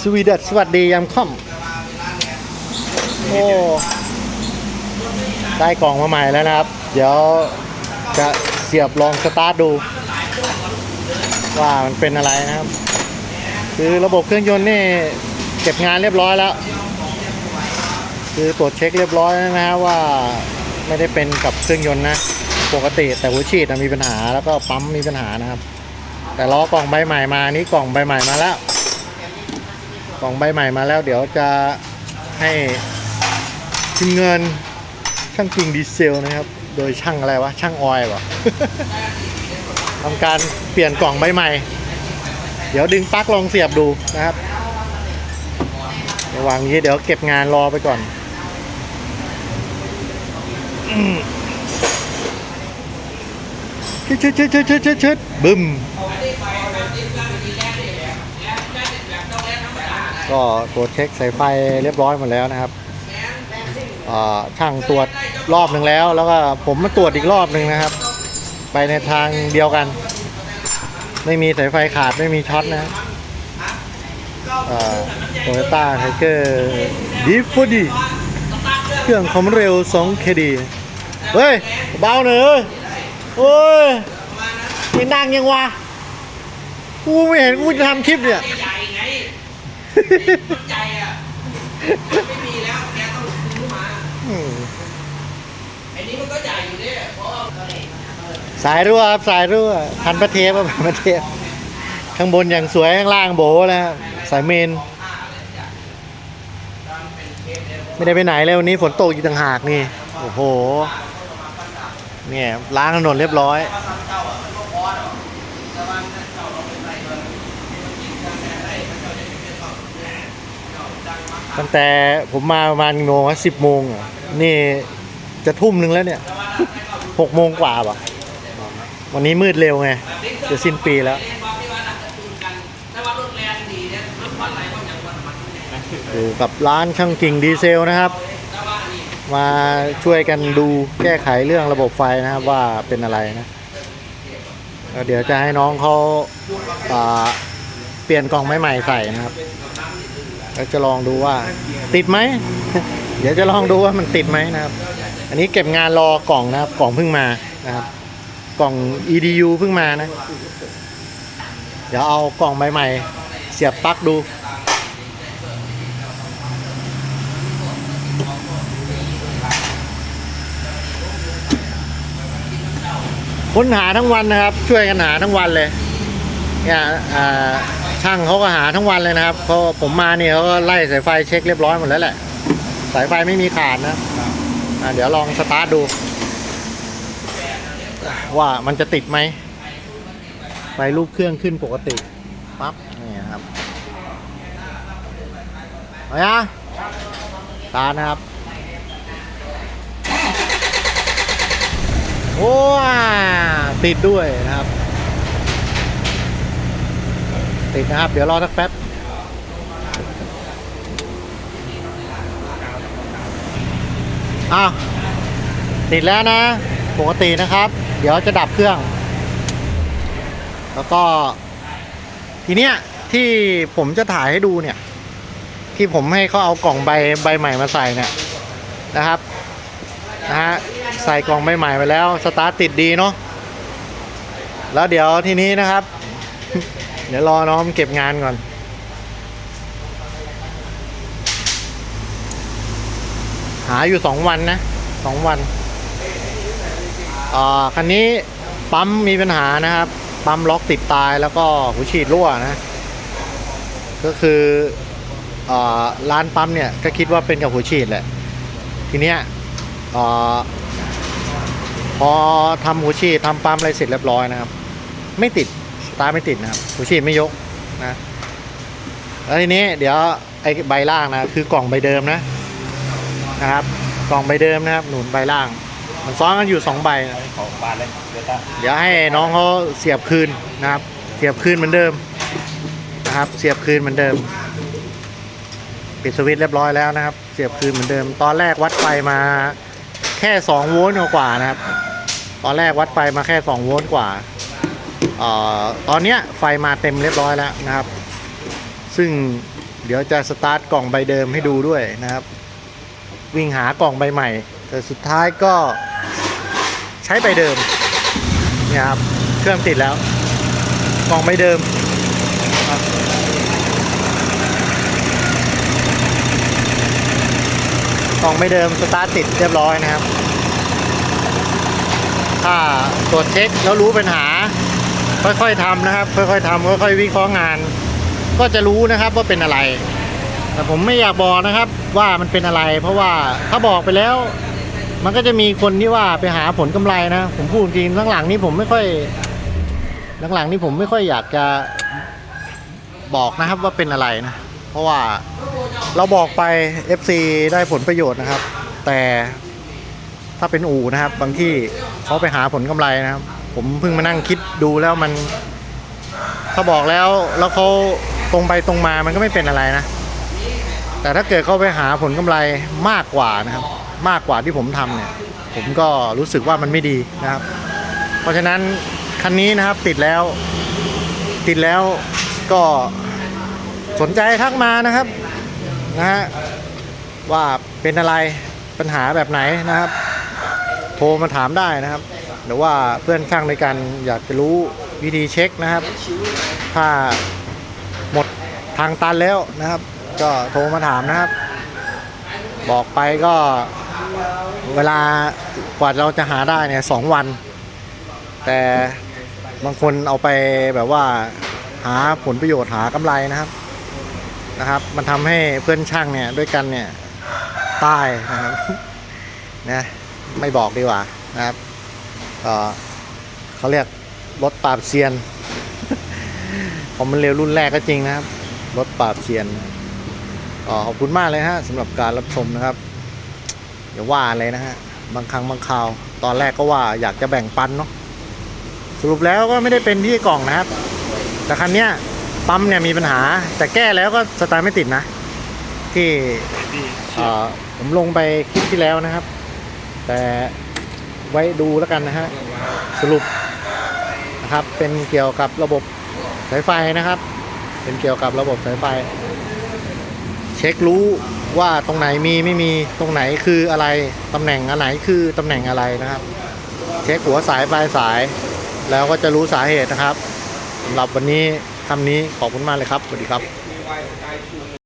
สวีเดัสวัสดียามค่ำโอ้ได้กล่องมาใหม่แล้วนะครับ เดี๋ยวจะเสียบลองสตาร์ทดู ว่ามันเป็นอะไรนะครับ คือระบบเครื่องยนต์นี่เก็บงานเรียบร้อยแล้ว คือตรวจเช็คเรียบร้อยแล้วนะว่าไม่ได้เป็นกับเครื่องยนต์นะ ปกติแต่หัวฉีดมีปัญหาแล้วก็ปั๊มมีปัญหานะครับ แต่ล้อกล่องใบใหม่มานี่กล่องใบใหม่มาแล้ว กล่องใบใหม่มาแล้ว เดี๋ยวจะให้ทีมเงินช่างจริงดีเซลนะครับ โดยช่างอะไรวะ ช่างออยล์วะทำการเปลี่ยนกล่องใบใหม่ เดี๋ยวดึงปลั๊กลองเสียบดูนะครับ ระหว่างนี้เดี๋ยวเก็บงานรอไปก่อนอืมชึดชึดชึดชึดชึดชึดชึดบึ้ม ก็ตรวจเช็คสายไฟเรียบร้อยหมดแล้วนะครับช่างตรวจรอบหนึ่งแล้ว แล้วก็ผมมาตรวจอีกรอบหนึ่งนะครับ ไปในทางเดียวกัน ไม่มีสายไฟขาดไม่มีช็อตนะโตโยต้าไทเกอร์ดีฟดีเครื่องความเร็ว2 KD เฮ้ย เบาหน่อยเอ้ยโอ้ยไม่นั่งยังวะกูไม่เห็นกูจะทำคลิปเนี่ย ใหญ่ไงใหญ่อะไม่มีแล้วแกต้องซื้อมาอืมไอ้นี้มันก็ใหญ่อยู่เนี่ยเพราะว่าสายรั่วครับสายรั่วพันประเทปครับพันประเทปข้างบนอย่างสวยข้างล่างโบแล้วสายเมน ไม่ได้ไปไหนเลยวันนี้ฝนตกอีกต่างหากนี่ โอ้โห เนี่ยล้างถนนเรียบร้อย ตั้งแต่ผมมาประมาณกี่โมงสิบโมงอะนี่จะทุ่มหนึ่งแล้วเนี่ยหกโมงกว่าป่ะ วันนี้มืดเร็วไงจะสิ้นปีแล้วเรียนบอกที่ว่านักการะตูนกันแต่ว่ารถแรงดีเนี่ยรถควันไหลก็อย่างวันมันเนี่ยอยู่กับร้านช่างกิ่งดีเซลนะครับแต่ว่านี่มาช่วยกันดูแก้ไขเรื่องระบบไฟนะครับว่าเป็นอะไรนะแล้วเดี๋ยวจะให้น้องเขาอ่าเปลี่ยนกล่องไม้ใหม่ใส่นะครับ แล้วจะลองดูว่า ติดไหม เดี๋ยวจะลองดูว่ามันติดไหมนะครับ อันนี้เก็บงานรอกล่องนะครับ กล่องเพิ่งมานะครับ กล่อง EDU เพิ่งมานะ เดี๋ยวเอากล่องใบใหม่เสียบปลั๊กดูค้นหาทั้งวันนะครับ ช่วยกันหาทั้งวันเลยเนี่ยอ่า ช่างเขาก็หาทั้งวันเลยนะครับเพราะผมมาเนี่ยเขาก็ไล่สายไฟเช็คเรียบร้อยหมดแล้วแหละ สายไฟไม่มีขาดนะอ่าเดี๋ยวลองสตาร์ทดู ว่ามันจะติดไหมไฟรูปเครื่องขึ้นปกติปั๊บนี่ครับเอาละตานะครับ โอ้ว้าติดด้วยนะครับ ติดนะครับ เดี๋ยวรอสักแป๊บอ้าวติดแล้วนะ ปกตินะครับ เดี๋ยวจะดับเครื่อง แล้วก็ ทีเนี้ยที่ผมจะถ่ายให้ดูเนี่ย ที่ผมให้เขาเอากล่องใบใบใหม่มาใส่เนี่ยนะครับนะฮะใส่กล่องใบใหม่ไปแล้ว สตาร์ทติดดีเนาะแล้วเดี๋ยวทีนี้นะครับ เดี๋ยวรอน้องเก็บงานก่อน หาอยู่สองวันนะสองวันอ่าคันนี้ปั๊มมีปัญหานะครับ ปั๊มล็อกติดตายแล้วก็หัวฉีดรั่วนะ ก็คืออ่าร้านปั๊มเนี่ยก็คิดว่าเป็นกับหัวฉีดแหละ ทีเนี้ยอพอทำหัวฉีดทำปั๊มอะไรเสร็จเรียบร้อยนะครับ ไม่ติด ตาร์ไม่ติดนะครับหัวฉีดไม่ยกนะแล้วทีนี้เดี๋ยวไอ้ใบล่างนะคือกล่องใบเดิมนะนะครับ กล่องใบเดิมนะครับ หนุนใบล่าง มันซ้อนกันอยู่สองใบนะของบ้านเลยเดี๋ยวตาเดี๋ยวให้น้องเขาเสียบคืนนะครับ เสียบคืนเหมือนเดิมนะครับ เสียบคืนเหมือนเดิม ปิดสวิตช์เรียบร้อยแล้วนะครับ เสียบคืนเหมือนเดิม ตอนแรกวัดไฟมาแค่2โวลต์กว่านะครับ ตอนแรกวัดไฟมาแค่2โวลต์กว่า ตอนนี้ไฟมาเต็มเรียบร้อยแล้วนะครับ ซึ่งเดี๋ยวจะสตาร์ทกล่องใบเดิมให้ดูด้วยนะครับ วิ่งหากล่องใบใหม่ แต่สุดท้ายก็ใช้ใบเดิมเนี่ยครับเครื่องติดแล้วกล่องใบเดิมกล่องใบเดิมสตาร์ทติดเรียบร้อยนะครับ ถ้าตรวจเช็คแล้วรู้ปัญหา ค่อยๆทำนะครับ ค่อยๆทำค่อยๆวิเคราะห์งาน ก็จะรู้นะครับว่าเป็นอะไร แต่ผมไม่อยากบอกนะครับว่ามันเป็นอะไร เพราะว่าถ้าบอกไปแล้ว มันก็จะมีคนที่ว่าไปหาผลกำไรนะ ผมพูดจริงหลังๆนี้ผมไม่ค่อย หลังๆนี้ผมไม่ค่อยอยากจะบอกนะครับว่าเป็นอะไรนะ เพราะว่าเราบอกไป FC ได้ผลประโยชน์นะครับ แต่ถ้าเป็นอู่นะครับ บางที่เขาไปหาผลกำไรนะครับ ผมเพิ่งมานั่งคิดดูแล้วมัน ถ้าบอกแล้วแล้วเขาตรงไปตรงมามันก็ไม่เป็นอะไรนะ แต่ถ้าเกิดเขาไปหาผลกำไรมากกว่านะครับ มากกว่าที่ผมทำเนี่ย ผมก็รู้สึกว่ามันไม่ดีนะครับ เพราะฉะนั้นคันนี้นะครับติดแล้ว ติดแล้วก็สนใจทักมานะครับนะฮะว่าเป็นอะไรปัญหาแบบไหนนะครับ โทรมาถามได้นะครับ หรือว่าเพื่อนช่างในกันอยากจะรู้วิธีเช็คนะครับ ถ้าหมดทางตันแล้วนะครับ ก็โทรมาถามนะครับ บอกไปก็เวลากว่าเราจะหาได้เนี่ยสองวัน แต่บางคนเอาไปแบบว่าหาผลประโยชน์หากำไรนะครับนะครับ มันทำให้เพื่อนช่างเนี่ยด้วยกันเนี่ยตายนะครับนะไม่บอกดีกว่านะครับ เขาเรียกรถปราบเซียน ผมมันเร็วรุ่นแรกก็จริงนะครับ รถปราบเซียนก็ขอบคุณมากเลยฮะสำหรับการรับชมนะครับอย่าว่าเลยนะฮะบางครั้งบางคราว ตอนแรกก็ว่าอยากจะแบ่งปันเนาะสรุปแล้วก็ไม่ได้เป็นที่กล่องนะครับ แต่คันเนี้ยปั๊มเนี่ยมีปัญหา แต่แก้แล้วก็สตาร์ทไม่ติดนะ ที่เอ่อผมลงไปคลิปที่แล้วนะครับ แต่ ไว้ดูแล้วกันนะฮะสรุปนะครับเป็นเกี่ยวกับระบบสายไฟนะครับ เป็นเกี่ยวกับระบบสายไฟ เช็ครู้ว่าตรงไหนมีไม่มีตรงไหนคืออะไรตำแหน่งอันไหนคือตำแหน่งอะไรนะครับ เช็คหัวสายปลายสาย แล้วก็จะรู้สาเหตุนะครับสำหรับวันนี้คำนี้ขอบคุณมากเลยครับสวัสดีครับ